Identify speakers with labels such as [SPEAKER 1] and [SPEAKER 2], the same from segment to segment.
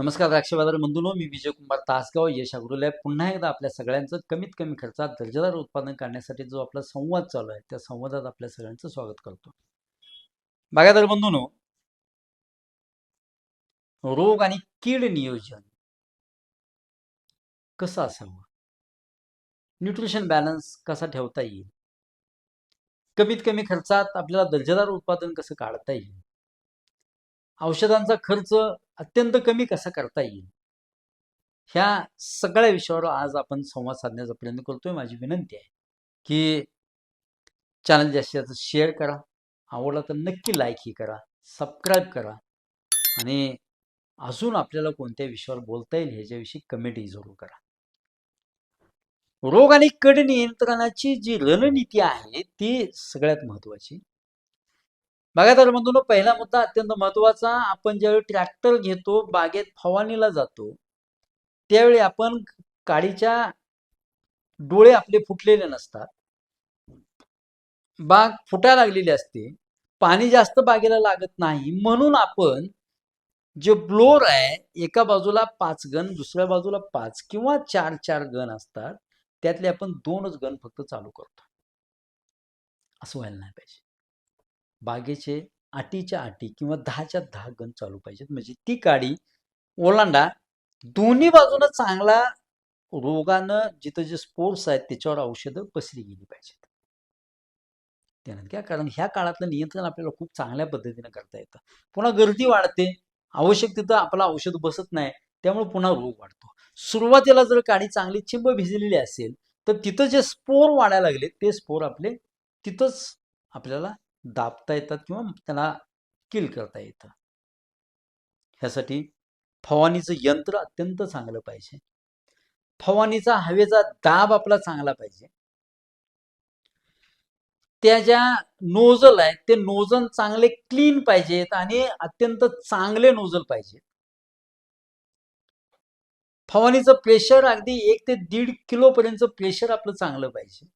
[SPEAKER 1] नमस्कार द्राक्ष बाजार बंधूंनो. मी विजयकुमार तासगाव यश अग्रोलॅब पुन्हा एकदा आपल्या सगळ्यांचं कमीत कमी खर्चात दर्जेदार उत्पादन करण्यासाठी जो आपला संवाद चालू आहे त्या संवादात आपल्या सगळ्यांचं स्वागत करतो. बागायदार बंधूंनो रोग आणि कीड नियोजन कसं असावं? न्यूट्रिशन बॅलन्स कसा ठेवता येईल? कमीत कमी खर्चात आपल्याला दर्जेदार उत्पादन कसं काढता येईल? औषधांचा खर्च अत्यंत कमी कसा करता येईल? ह्या सगळ्या विषयावर आज आपण संवाद साधण्याचा प्रयत्न करतोय. माझी विनंती आहे की चॅनल जास्तीत जास्त शेअर करा. आवडला तर नक्की लाईकही करा. सबस्क्राईब करा. आणि अजून आपल्याला कोणत्या विषयावर बोलता येईल ह्याच्याविषयी कमेंटही जरूर करा. रोग आणि कड नियंत्रणाची जी रणनीती आहे ती सगळ्यात महत्वाची बघा तर म्हणतो पहिला मुद्दा अत्यंत महत्त्वाचा आपण ज्यावेळी ट्रॅक्टर घेतो बागेत फवारणीला जातो त्यावेळी आपण काडीच्या डोळे आपले फुटलेले नसतात. बाग फुटायला लागलेली असते. पाणी जास्त बागेला लागत नाही. म्हणून आपण जे ब्लोअर आहे एका बाजूला पाच गन दुसऱ्या बाजूला पाच किंवा चार चार गन असतात. त्यातले आपण दोनच गन फक्त चालू करतो. असं व्हायला नाही पाहिजे. बागेचे आटीच्या आटी किंवा दहाच्या दहा गण चालू पाहिजेत. म्हणजे ती काडी ओलांडा दोन्ही बाजूनं चांगला रोगानं जिथं जे स्पोर्ट्स आहेत त्याच्यावर औषधं पसरी गेली पाहिजेत. त्यानंतर काय? कारण ह्या काळातलं नियंत्रण आपल्याला खूप चांगल्या पद्धतीनं करता येतं. पुन्हा गर्दी वाढते. आवश्यक तिथं आपलं औषध बसत नाही. त्यामुळे पुन्हा रोग वाढतो. सुरुवातीला जर काडी चांगली चिंब भिजलेली असेल तर तिथं जे स्पोर वाढायला लागले ते स्पोर आपले तिथंच आपल्याला दाबता येतात किंवा त्याला किल करता येतं. ह्यासाठी फवानीचं यंत्र अत्यंत चांगलं पाहिजे. फवानीचा हवेचा दाब आपला चांगला पाहिजे. त्या ज्या नोजल आहेत ते नोजल चांगले क्लीन पाहिजेत आणि अत्यंत चांगले नोजल पाहिजेत. फवानीचं प्रेशर अगदी एक ते दीड किलो पर्यंत प्रेशर आपलं चांगलं पाहिजे.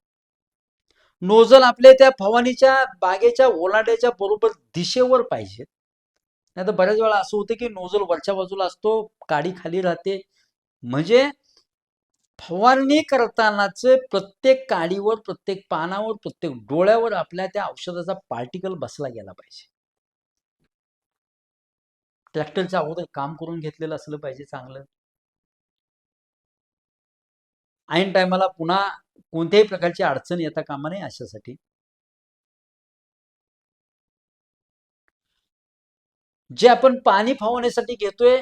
[SPEAKER 1] नोजल आपले त्या फवानीच्या बागेच्या ओलांड्याच्या बरोबर दिशेवर पाहिजेत नाही तर बऱ्याच वेळा असं होतं की नोजल वरच्या बाजूला असतो काडी खाली राहते. म्हणजे फवारणी करतानाच प्रत्येक काडीवर प्रत्येक पानावर प्रत्येक डोळ्यावर आपल्या त्या औषधाचा पार्टिकल बसला गेला पाहिजे. ट्रॅक्टरच्या अगोदर काम करून घेतलेलं असलं पाहिजे चांगलं. ऐन टायमाला पुन्हा कोणत्याही प्रकारची अडचण येता कामा नये अशासाठी. जे आपण पाणी फवारण्यासाठी घेतोय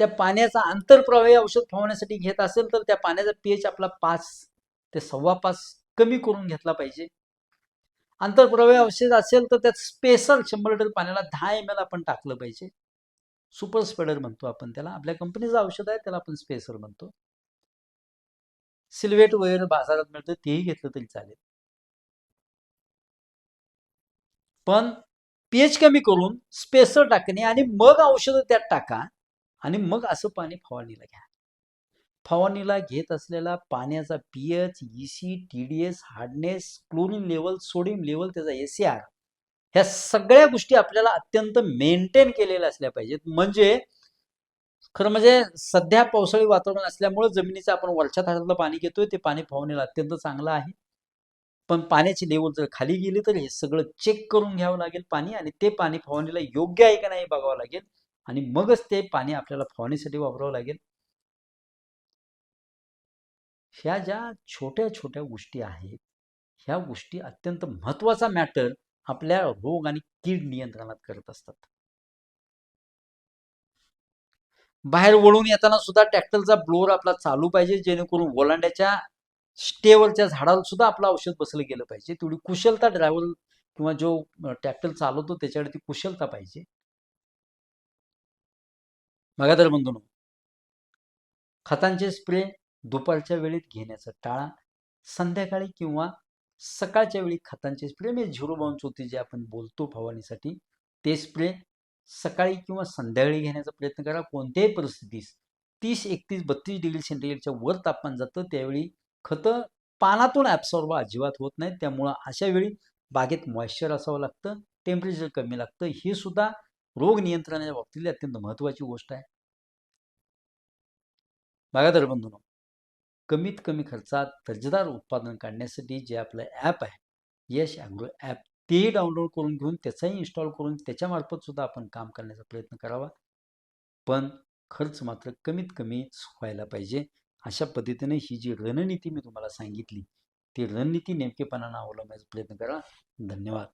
[SPEAKER 1] त्या पाण्याचा आंतरप्रवाही औषध फवारण्यासाठी घेत असेल तर त्या पाण्याचा पीएच आपला पाच ते सव्वा पाच कमी करून घेतला पाहिजे. आंतरप्रवाही औषध असेल तर त्यात स्पेशल शंभर लिटर पाण्याला दहा एम एल आपण टाकलं पाहिजे. सुपर स्प्रेडर म्हणतो आपण त्याला. आपल्या कंपनीचं औषध आहे त्याला आपण स्पेसर म्हणतो. सिल्वेट वगैरे बाजारात मिळतं तेही घेतलं तरी चालेल. पण पीएच कमी करून स्पेसर टाकणे आणि मग औषधं त्यात टाका आणि मग असं पाणी फवारणीला घ्या. फवारणीला घेत असलेला पाण्याचा pH EC TDS hardness chlorine level sodium level त्याचा एसीआर ह्या सगळ्या गोष्टी आपल्याला अत्यंत मेंटेन केलेल्या असल्या पाहिजेत. म्हणजे खरं म्हणजे सध्या पावसाळी वातावरण असल्यामुळे जमिनीचं आपण वरच्या थरातलं पाणी घेतोय ते पाणी फवारणीला अत्यंत चांगलं आहे. पण पाण्याची लेवल जर खाली गेली तर हे सगळं चेक करून घ्यावं लागेल पाणी आणि ते पाणी फवारणीला योग्य आहे का नाही बघावं लागेल. आणि मगच ते पाणी आपल्याला फवारणीसाठी वापरावं लागेल. ह्या ज्या छोट्या छोट्या गोष्टी आहेत ह्या गोष्टी अत्यंत महत्त्वाचा मॅटर आपल्या रोग आणि कीड नियंत्रणात करत असतात. बाहेर वळून येताना सुद्धा ट्रॅक्टरचा ब्लोअर आपला चालू पाहिजे जेणेकरून ओलांड्याच्या स्टेवरच्या झाडाला सुद्धा आपलं औषध बसलं गेलं पाहिजे. तेवढी कुशलता ड्रायव्हर किंवा जो ट्रॅक्टर चालवतो त्याच्याकडे ती कुशलता पाहिजे. बघा तर बंधू खतांचे स्प्रे दुपारच्या वेळेत घेण्याचं टाळा संध्याकाळी किंवा सकाळच्या वेळी खतांचे स्प्रे म्हणजे झिरो बाउन्स होती जे आपण बोलतो फवारणीसाठी ते स्प्रे सकाळी किंवा संध्याकाळी घेण्याचा प्रयत्न करा. कोणत्याही परिस्थितीस तीस एकतीस बत्तीस डिग्री सेंटीग्रेडच्या वर तापमान जातं. त्यावेळी खतं पानातून ॲब्सॉर्ब अजिबात होत नाहीत. त्यामुळं अशा वेळी बागेत मॉइश्चर असावं लागतं. टेम्परेचर कमी लागतं. ही सुद्धा रोग नियंत्रणाच्या बाबतीतली अत्यंत महत्त्वाची गोष्ट आहे. बघा तर कमीत कमी खर्चात दर्जेदार उत्पादन काढण्यासाठी जे आपलं ॲप आहे यश अँग्रो ॲप तेही डाउनलोड करून घेऊन त्याचाही इन्स्टॉल करून त्याच्यामार्फत सुद्धा आपण काम करण्याचा प्रयत्न करावा. पण खर्च मात्र कमीत कमी व्हायला पाहिजे. अशा पद्धतीने ही जी रणनीती मी तुम्हाला सांगितली ती रणनीती नेमकेपणानं अवलंबायचा प्रयत्न करा. धन्यवाद.